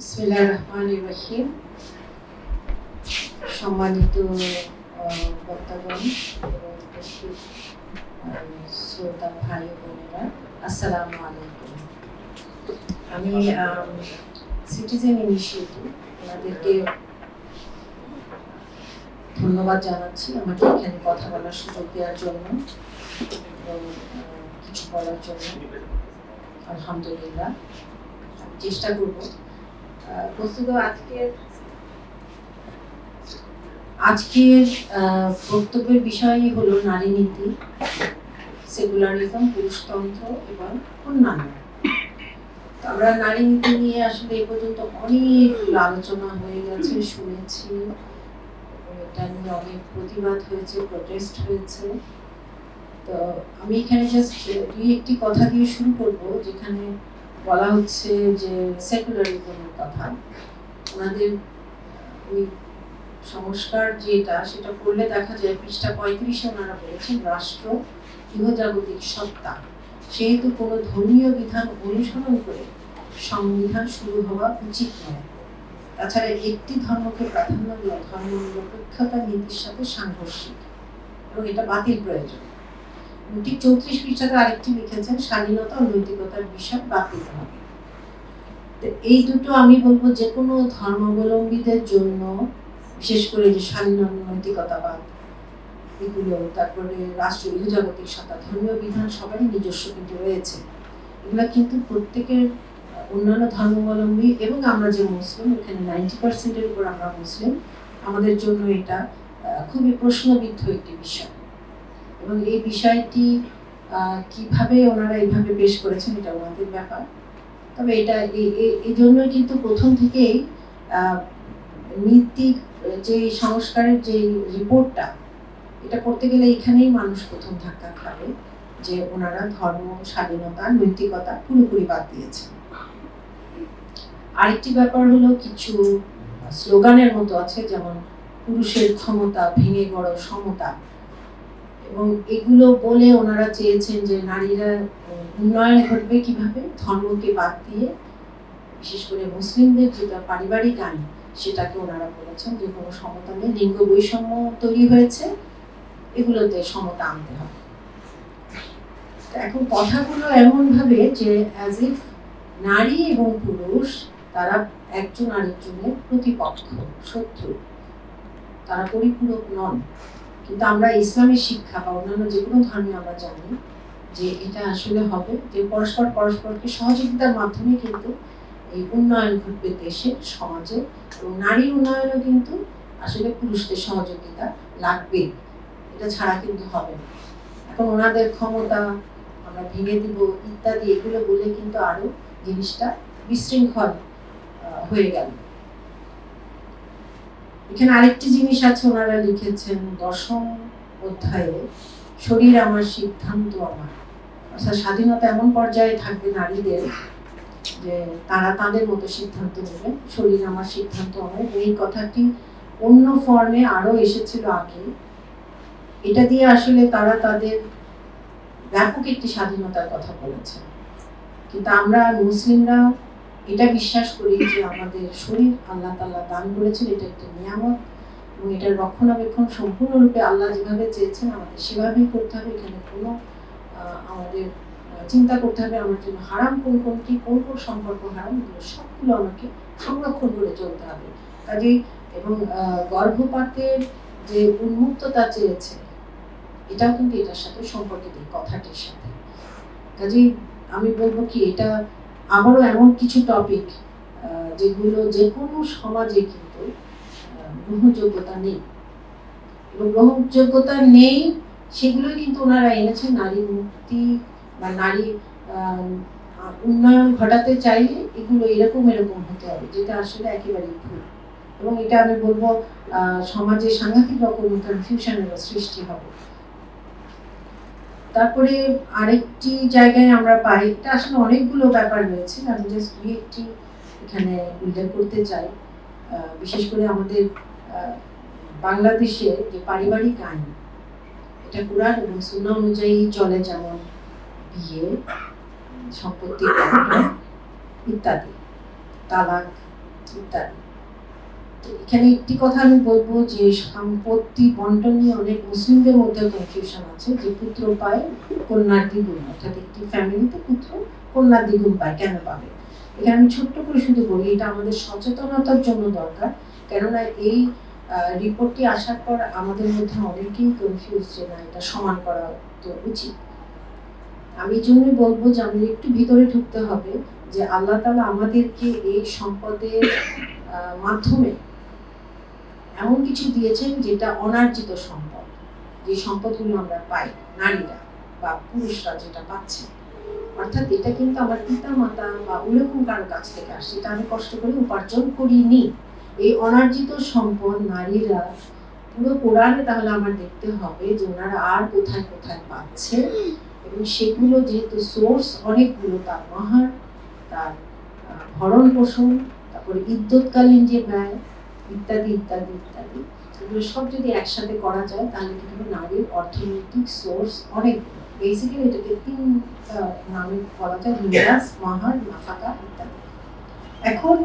বিসমিল্লাহির রহমানির রহিম। সম্মানিত বক্তাগণ। এবং শ্রোতা ভাই বোনেরা আসসালামু আলাইকুম আমি সিটিজেন ইনিশিয়েটিভ ওনাদেরকে ধন্যবাদ জানাচ্ছি আমাকে এখানে কথা বলার সুযোগ দেওয়ার জন্য কিছু বলার জন্য। আলহামদুলিল্লাহ। চেষ্টা করব বস্তুত আজকের আজকের বক্তব্যের বিষয়ই হলো নারী নীতি সেকুলারিজম পুরুষতন্ত্র এবং অন্যান্য। আমরা নারী নীতি নিয়ে আসলে এ পর্যন্ত অনেকগুলো আলোচনা হয়ে গেছে, শুনেছি। এটা নিয়ে অনেক প্রতিবাদ হয়েছে প্রোটেস্ট হয়েছে। তো আমি এখানে জাস্ট দুই একটি কথা দিয়ে শুরু করব, যেখানে বলা হচ্ছে যে সেকুলারিজমের কথা। ওনাদের ওই সংস্কার যেটা, সেটা করলে দেখা যায় পৃষ্ঠা পঁয়ত্রিশে ওনারা বলেছেন, রাষ্ট্র ইহজাগতিক সত্তা। সেহেতু কোনো ধর্মীয় বিধান অনুসরণ করে সংবিধান শুরু হওয়া উচিত নয়। তাছাড়া একটি ধর্মকে প্রাধান্য দেওয়া, ধর্ম নিরপেক্ষতা নীতির সাথে সাংঘর্ষিক। এবং এটা বাতিল প্রয়োজন। ঠিক চৌত্রিশ পৃষ্ঠাতে আরেকটি লিখেছেন স্বাধীনতা ও নৈতিকতার বিষয় বাতিল হবে। এই দুটো আমি বলব যে কোনো ধর্মাবলম্বীদের জন্য, বিশেষ করে যে স্বাধীন নৈতিকতাবাদ, এগুলো তারপরে রাষ্ট্র, ইহজাগতিক সত্তা, ধর্মীয় বিধান সবারই নিজস্ব কিন্তু রয়েছে। এগুলো কিন্তু প্রত্যেকের অন্যান্য ধর্মাবলম্বী এবং আমরা যে মুসলিম, এখানে নাইনটি পার্সেন্টের উপর আমরা মুসলিম, আমাদের জন্য এটা খুবই প্রশ্নবিদ্ধ একটি বিষয়। এবং এই বিষয়টি কীভাবে ওনারা এইভাবে পেশ করেছেন এটা ওনাদের ব্যাপার। তবে এটা এই- জন্যই কিন্তু প্রথম থেকেই নীতির যে সংস্কারের যে রিপোর্টটা, এটা করতে গেলে এখানেই মানুষ প্রথম ধাক্কা খাবে যে ওনারা ধর্ম, স্বাধীনতা, নৈতিকতা পুরোপুরি বাদ দিয়েছে আরেকটি ব্যাপার হলো কিছু স্লোগানের মতো আছে, যেমন পুরুষের ক্ষমতা ভেঙে বড় সমতা। এবং এগুলো বলে ওনারা চেয়েছেন যে নারীরা উন্নয়ন ঘটবে কীভাবে? ধর্মকে বাদ দিয়ে, বিশেষ করে মুসলিমদের যেটা পারিবারিক আইন, সেটাকে ওনারা বলেছেন যে কোনো সমতা নেই লিঙ্গ বৈষম্য তৈরি হয়েছে, এগুলোতে সমতা আনতে হবে। এখন কথাগুলো এমন ভাবে যে অ্যাজ ইফ নারী এবং পুরুষ, তারা একজন আরেকজনের প্রতিপক্ষ, শত্রু, তারা পরিপূরক নন। কিন্তু আমরা ইসলামের শিক্ষা বা অন্যান্য যে কোনো ধর্মে আমরা জানি যে এটা আসলে হবে, যে পরস্পর পরস্পরকে সহযোগিতার মাধ্যমে কিন্তু এই উন্নয়ন ঘটবে দেশের সমাজে এবং নারীর উন্নয়নও কিন্তু আসলে পুরুষদের সহযোগিতা লাগবে এটা ছাড়া কিন্তু হবে না। এখন ওনাদের ক্ষমতা আমরা ভেঙে দিব ইত্যাদি, এগুলো বলে কিন্তু আরও জিনিসটা বিশৃঙ্খল হয়ে গেল। এখানে আরেকটি জিনিস আছে ওনারা লিখেছেন দশম অধ্যায়ে, শরীর আমার সিদ্ধান্ত আমার। অর্থাৎ স্বাধীনতা এমন পর্যায়ে থাকবে নারীদের যে তারা তাদের মতো সিদ্ধান্ত নেবে, শরীর আমার সিদ্ধান্ত আমার। এই কথাটি অন্য ফর্মে আরও এসেছিল আগে। এটা দিয়ে আসলে তারা তাদের ব্যাপক একটি স্বাধীনতার কথা বলেছেন। কিন্তু আমরা মুসলিমরা এটা বিশ্বাস করি যে আমাদের শরীর আল্লাহ তাল্লাহ দান করেছেন, এটা একটা নিয়ামত এবং এটার রক্ষণাবেক্ষণ সম্পূর্ণরূপে আল্লাহ যেভাবে চেয়েছেন, আমাদের সেভাবেই করতে হবে। এখানে কোনো আমাদের চিন্তা করতে হবে, আমার জন্য হারাম কোন কোনটি, কোন কোন সম্পর্ক হারাম সবগুলো আমাকে সংরক্ষণ করে চলতে হবে। কাজেই এবং গর্ভপাতের যে উন্মুক্ততা চেয়েছে, এটাও কিন্তু এটার সাথে সম্পর্কিত কথাটির সাথে। কাজেই আমি বলব কি, এটা আবারও এমন কিছু টপিক যেগুলো যে কোনো সমাজে কিন্তু গ্রহণযোগ্যতা নেই। এবং গ্রহণযোগ্যতা নেই, সেগুলোই কিন্তু ওনারা এনেছেন নারী মুক্তি বা নারী উন্নয়ন ঘটাতে চাইলে এগুলো এরকম এরকম হতে হবে, যেটা আসলে একেবারেই ভুল। এবং এটা আমি বলব সমাজে সাংঘাতিক রকম কনফিউশনের সৃষ্টি হবে। তারপরে আরেকটি জায়গায় আমরা পাই এটা আসলে অনেকগুলো ব্যাপার রয়েছে। আমি জাস্ট দুই একটি এখানে উল্লেখ করতে চাই। বিশেষ করে আমাদের আহ, বাংলাদেশে যে পারিবারিক আইন এটা কোরআন এবং সুন্নাহ অনুযায়ী চলে যেমন বিয়ে সম্পত্তি ইত্যাদি তালাক ইত্যাদি। এখানে একটি কথা আমি বলব যে সম্পত্তি বন্টন নিয়ে অনেক মুসলিমদের মধ্যে কনফিউশন আছে। যে পুত্র পায়, কন্যার দ্বিগুণ, অর্থাৎ একটি ফ্যামিলিতে পুত্র কন্যার দ্বিগুণ পায়, কেন পাবে? এখানে আমি ছোট্ট করে শুধু বলি, এটা আমাদের সচেতনতার জন্য দরকার। কেননা এই রিপোর্টটি আসার পর আমাদের মধ্যে অনেকেই কনফিউজ যে না, এটা সমান করা তো উচিত। আমি জন্যই বলব যে আমাদের একটু ভিতরে ঢুকতে হবে যে আল্লাহ তালা আমাদেরকে এই সম্পদের মাধ্যমে এমন কিছু দিয়েছেন যেটা অনার্জিত সম্পদ। যে সম্পদগুলো আমরা পাই, নারীরা বা পুরুষরা যেটা পাচ্ছে। অর্থাৎ এটা কিন্তু আমার পিতা মাতা বা ওরকম কারও কাছ থেকে আসে এটা আমি কষ্ট করে উপার্জন করিনি। এই অনার্জিত সম্পদ নারীরা পুরো কোরআনে তাহলে আমার দেখতে হবে যে ওনারা আর কোথায় কোথায় পাচ্ছে। এবং সেগুলো যেহেতু সোর্স অনেকগুলো, তার মাহার, তার ভরণ পোষণ তারপরে ইদ্যৎকালীন যে ব্যয় ইত্যাদি ইত্যাদি ইত্যাদি। এগুলো সব যদি একসাথে করা যায়, তাহলে কিন্তু নারীর অর্থনৈতিক সোর্স অনেক। বেসিক্যালি এটাকে তিন নামে বলা যায় মিরাজ মাহার, নাফাকা, ইত্যাদি। এখন,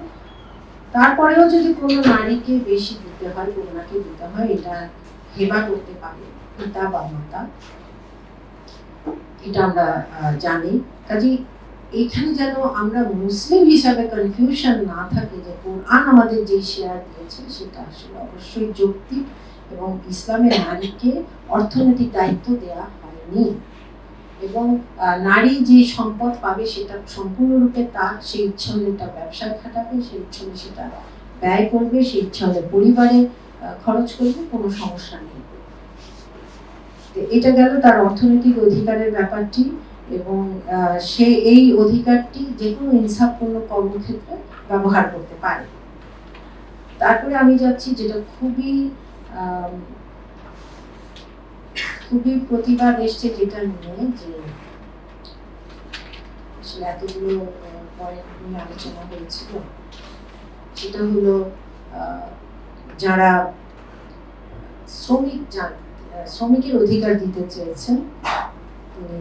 তারপরেও যদি কোনো নারীকে বেশি দিতে হয় কন্যাকে দিতে হয়, এটা হেবা করতে পারে পিতা বা মাতা। এটা আমরা জানি। কাজে এখানে যেন আমরা মুসলিম হিসাবে কনফিউশন না থাকে যে কোরআন আমাদের যে শেয়ার দিয়েছে, সেটা আসলে অবশ্যই যৌক্তিক এবং ইসলামের নারীকে অর্থনৈতিক দায়িত্ব দেওয়া হয়নি। এবং নারী যে সম্পদ পাবে সেটা সম্পূর্ণরূপে তার, সেই ইচ্ছা হলে এটা ব্যবসায় খাটাবে, সেই ইচ্ছা হলে সেটা ব্যয় করবে, সেই ইচ্ছা হলে পরিবারে খরচ করবে, কোনো সমস্যা নেই। এটা গেল তার অর্থনৈতিক অধিকারের ব্যাপারটি। এবং সে এই অধিকারটি যে কোনো ইনসাফপূর্ণ কর্মক্ষেত্রে ব্যবহার করতে পারে। তারপরে আমি যাচ্ছি যেটা খুবই খুবই প্রতিবাদ এসছে যেটা নিয়ে যে এতগুলো পয়েন্ট নিয়ে আলোচনা হয়েছিল। সেটা হলো যারা শ্রমিক শ্রমিকের অধিকার দিতে চেয়েছেন, তিনি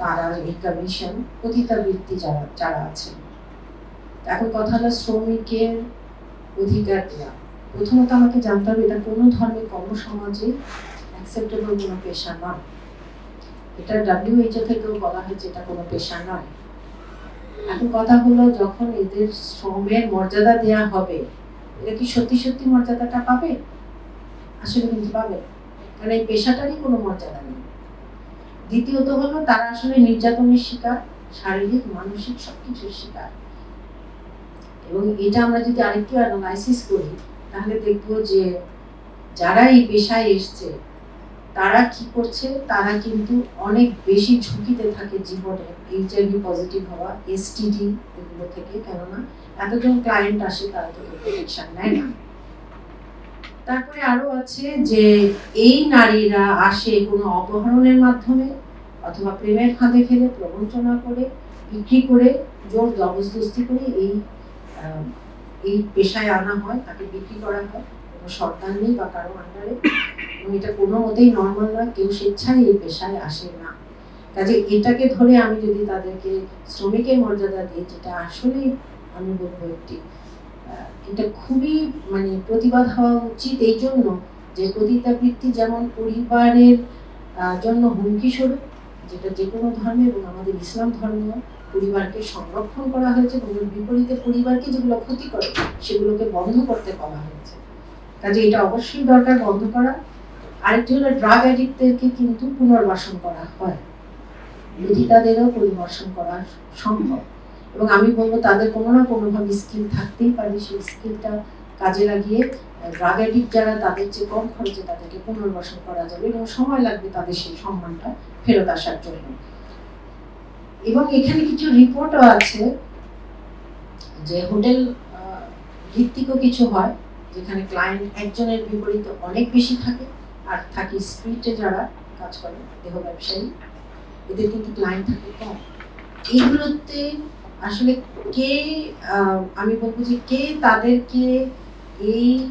তারা এই কমিশন পতিতাবৃত্তি যারা যারা আছেন। এখন কথা হলো শ্রমিকের অধিকার দেওয়া প্রথমত আমাকে জানতে হবে, এটা কোনো ধর্মের কর্মসমাজে অ্যাকসেপ্টেবল কোনো পেশা নয়। এটা ডাব্লিউএইচও থেকেও বলা হয়েছে এটা কোনো পেশা নয়। এখন কথা হলো, যখন এদের শ্রমের মর্যাদা দেয়া হবে, এরা কি সত্যি সত্যি মর্যাদাটা পাবে? আসলে কিন্তু পাবে। কারণ এই পেশাটারই কোনো মর্যাদা নেই। দ্বিতীয়ত হলো তারা আসলে নির্যাতনের শিকার, শারীরিক, মানসিক সবকিছুর শিকার। এবং এটা আমরা যদি আরেকটু অ্যানালাইসিস করি, তাহলে দেখব যে যারা এই পেশায় এসছে, তারা কি করছে? তারা কিন্তু অনেক বেশি ঝুঁকিতে থাকে জীবনে এইচআইভি পজিটিভ হওয়া এসটিডি এগুলো থেকে, কেননা এতজন ক্লায়েন্ট আসে তারা তো প্রোটেকশন নেয় না? তারপরে আরও আছে যে এই নারীরা আসে কোনো অপহরণের মাধ্যমে অথবা প্রেমের ফাঁদে ফেলে, প্রবঞ্চনা করে, বিক্রি করে, জোর জবরদস্তি করে এই এই পেশায় আনা হয়, তাকে বিক্রি করা হয়। কোনো সরকার নেই বা কারও আন্ডারে। এটা কোনো মতেই নর্মাল নয়, কেউ স্বেচ্ছায় এই পেশায় আসে না। কাজে এটাকে ধরে আমি যদি তাদেরকে শ্রমিকের মর্যাদা দিই, যেটা আসলেই আমি বলব একটি এটা খুবই মানে প্রতিবাদ হওয়া উচিত এই জন্য যে পতিতাবৃত্তি যেমন পরিবারের জন্য হুমকি স্বরূপ যেটা যে কোনো ধর্মে এবং আমাদের ইসলাম ধর্মীয় পরিবারকে সংরক্ষণ করা হয়েছে এবং বিপরীতে পরিবারকে যেগুলো ক্ষতি করে সেগুলোকে বন্ধ করতে বলা হয়েছে। কাজে এটা অবশ্যই দরকার বন্ধ করা। আরেকটি হলো ড্রাগ অ্যাডিক্টদেরকে কিন্তু পুনর্বাসন করা হয়। বিধিতাদেরও পরিবর্ষণ করা সম্ভব। এবং আমি বলব তাদের কোনো না কোনোভাবে স্কিল থাকতেই পারে, সেই স্কিলটা কাজে লাগিয়ে ড্রাগ অ্যাডিক্ট যারা, তাদের চেয়ে কম খরচে তাদেরকে পুনর্বাসন করা যাবে এবং সময় লাগবে তাদের সেই সম্মানটা ফেরত আসার জন্য। এবং এখানে কিছু রিপোর্টও আছে যে হোটেল ভিত্তিকও কিছু হয়, যেখানে ক্লায়েন্ট একজনের বিপরীতে অনেক বেশি থাকে আর থাকে স্ট্রিটে যারা কাজ করে, দেহ ব্যবসায়ী, এদের কিন্তু ক্লায়েন্ট থাকে কম। এইগুলোতে আসলে কে আমি বলব যে কে তাদেরকে এই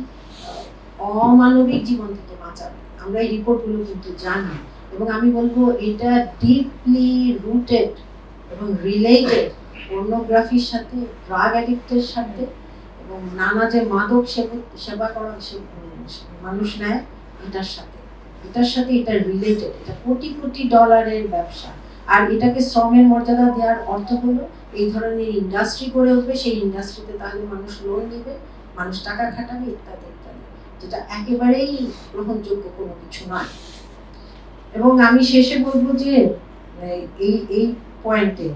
অমানবিক জীবন থেকে বাঁচাবে। আমরা এই রিপোর্টগুলো কিন্তু জানি। এবং আমি বলব এটা ডিপলি রুটেড এবং রিলেটেড পর্নোগ্রাফির সাথে ড্রাগ অ্যাডিক্টের সাথে এবং নানা যে মাদক সেবা করা সে- মানুষ নেয়, এটার সাথে। এটার সাথে এটা রিলেটেড এটা কোটি কোটি ডলারের ব্যবসা। আর এটাকে শ্রমের মর্যাদা দেওয়ার অর্থ হলো এই ধরনের ইন্ডাস্ট্রি গড়ে উঠবে, সেই ইন্ডাস্ট্রিতে তাহলে মানুষ লোন নেবে, মানুষ টাকা খাটাবে, ইত্যাদি ইত্যাদি। যেটা একেবারেই গ্রহণযোগ্য কোনো কিছু নয়। এবং আমি শেষে বলব যে, এই- এই পয়েন্টে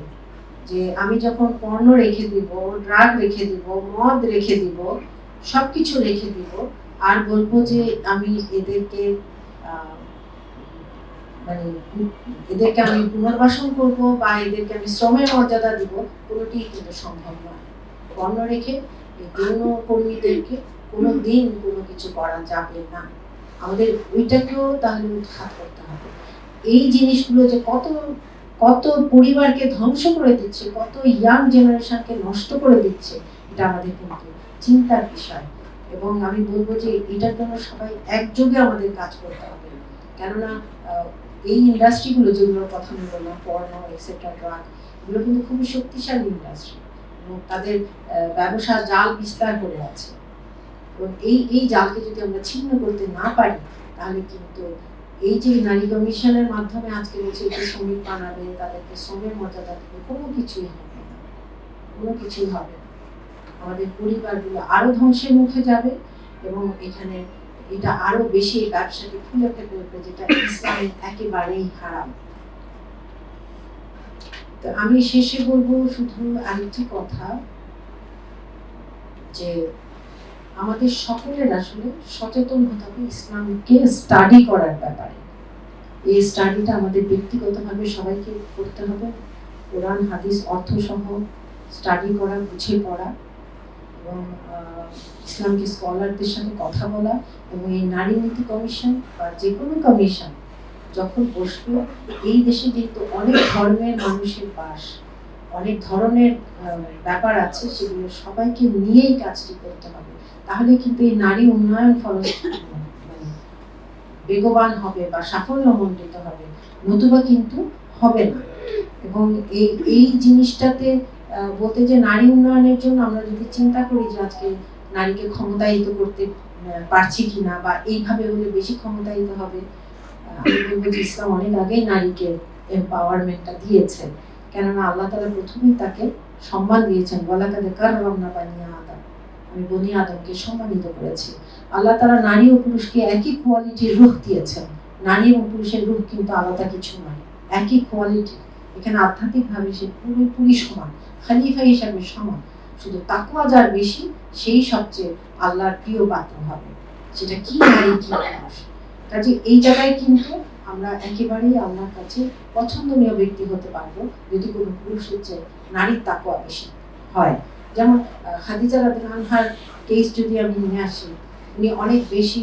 যে আমি যখন পণ্য রেখে দিব ড্রাগ রেখে দিব, মদ রেখে দিব সব কিছু রেখে দিব, আর বলব যে আমি এদেরকে মানে এদেরকে আমি পুনর্বাসন করব বা এদেরকে আমি শ্রমের মর্যাদা দিব, কোনোটি কিন্তু সম্ভব নয়। পণ্য রেখে এই যৌন কর্মীদেরকে কোনো দিন কোনো কিছু করা যাবে না। আমাদের ওইটাকেও তাহলে উৎখাত করতে হবে। এই জিনিসগুলো যে কত কত পরিবারকে ধ্বংস করে দিচ্ছে, কত ইয়াং জেনারেশনকে নষ্ট করে দিচ্ছে, এটা আমাদের কিন্তু চিন্তার বিষয়। এবং আমি বলব যে এটার জন্য সবাই একযোগে আমাদের কাজ করতে হবে। কেননা এই ইন্ডাস্ট্রিগুলো যেগুলোর কথা আমি বললাম পর্ন এক্সেট্রা ড্রাগ এগুলো কিন্তু খুবই শক্তিশালী ইন্ডাস্ট্রি এবং তাদের ব্যবসা জাল বিস্তার করে আছে। এবং এই এই জালকে যদি আমরা ছিন্ন করতে না পারি, তাহলে কিন্তু এই যে নারী কমিশনের মাধ্যমে আজকে বলছে যে শ্রমিক বানাবে, তাদেরকে শ্রমের মর্যাদা দেবে, কোনো কিছুই হবে না। কোনো কিছুই হবে না। আমাদের পরিবারগুলো আরও ধ্বংসের মুখে যাবে এবং এখানে এটা আরও বেশি ব্যবসাকে ফুলে ফেপে উঠবে যেটা ইসলামের একেবারেই হারাম। তো আমি শেষে বলব শুধু আরেকটি কথা, যে আমাদের সকলের আসলে সচেতন হতে হবে ইসলামকে স্টাডি করার ব্যাপারে। এই স্টাডিটা আমাদের ব্যক্তিগতভাবে সবাইকে করতে হবে। কোরআন, হাদিস অর্থ সহ স্টাডি করা, বুঝে পড়া এবং ইসলামকে স্কলারদের সাথে কথা বলা এবং এই নারী নীতি কমিশন বা যে কোনো কমিশন যখন বসবে এই দেশে যেহেতু অনেক ধর্মের মানুষের বাস, অনেক ধরনের ব্যাপার আছে সেগুলো সবাইকে নিয়েই কাজটি করতে হবে, তাহলে কিন্তু এই নারী উন্নয়ন ফল মানে বেগবান হবে বা সাফল্যমণ্ডিত হবে, নতুবা কিন্তু হবে না। এবং এই এই জিনিসটাতে বলতে যে নারী উন্নয়নের জন্য আমরা যদি চিন্তা করি যে আজকে নারীকে ক্ষমতায়িত করতে পারছি কিনা বা এইভাবে হলে বেশি ক্ষমতায়িত হবে আমি বলব যে ইসলাম অনেক আগেই নারীকে এম্পাওয়ারমেন্টটা দিয়েছেন কেননা আল্লাহ তালা প্রথমেই তাকে সম্মান দিয়েছেন বলা কাদের কার রমনা বানিয়া আদম। আমি বনি আদমকে সম্মানিত করেছি। আল্লাহ তালা নারী ও পুরুষকে একই কোয়ালিটির রূপ দিয়েছেন। নারী এবং পুরুষের রূপ কিন্তু আলাদা কিছু নয়, একই কোয়ালিটি এখানে আধ্যাত্মিকভাবে সে পুরোপুরি সমান খালিফা হিসাবে সমান। শুধু তাকুয়া যার বেশি, সেই সবচেয়ে আল্লাহর প্রিয় পাত্র হবে। সেটা কি নারী কি পুরুষ কাজে এই জায়গায় কিন্তু আমরা একেবারেই আল্লাহর কাছে পছন্দনীয় ব্যক্তি হতে পারব যদি কোনো পুরুষের চেয়ে নারীর তাকুয়া বেশি হয়। যেমন খাদিজা রাদিয়াল্লাহর কেস যদি আমি নিয়ে আসি, উনি অনেক বেশি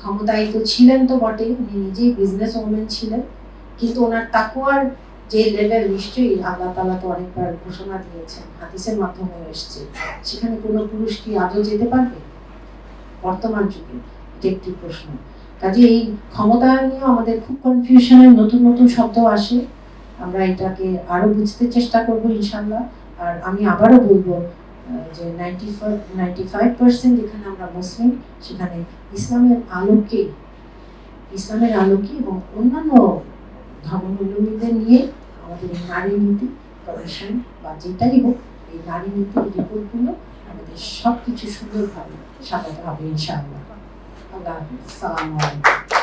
ক্ষমতায়িত ছিলেন তো বটেই, উনি নিজেই বিজনেস ওমেন ছিলেন, কিন্তু ওনার তাকুয়ার যে লেভেল নিশ্চয়ই আল্লাহ তালা তো অনেকবার ঘোষণা দিয়েছেন, হাদিসের মাধ্যমে এসছে। সেখানে কোনো পুরুষ কি আজও যেতে পারবে? বর্তমান যুগে এটা একটি প্রশ্ন। কাজে এই ক্ষমতায়ন নিয়েও আমাদের খুব কনফিউশনের নতুন নতুন শব্দ আসে। আমরা এটাকে আরও বুঝতে চেষ্টা করব ইনশাল্লাহ আর আমি আবারও বলব যে নাইনটি নাইনটি ফাইভ পার্সেন্ট এখানে আমরা মুসলিম, সেখানে ইসলামের আলোকে ইসলামের আলোকে এবং অন্যান্য ধর্মাবলম্বীদের নিয়ে আমাদের নারী নীতি কমিশন বা যেটাই হোক, এই নারী নীতির রিপোর্টগুলো আমাদের সব কিছু সুন্দরভাবে সাজাতে হবে, ইনশাআল্লাহ। আল্লাহ হাফিজ। সালামু আলাইকুম।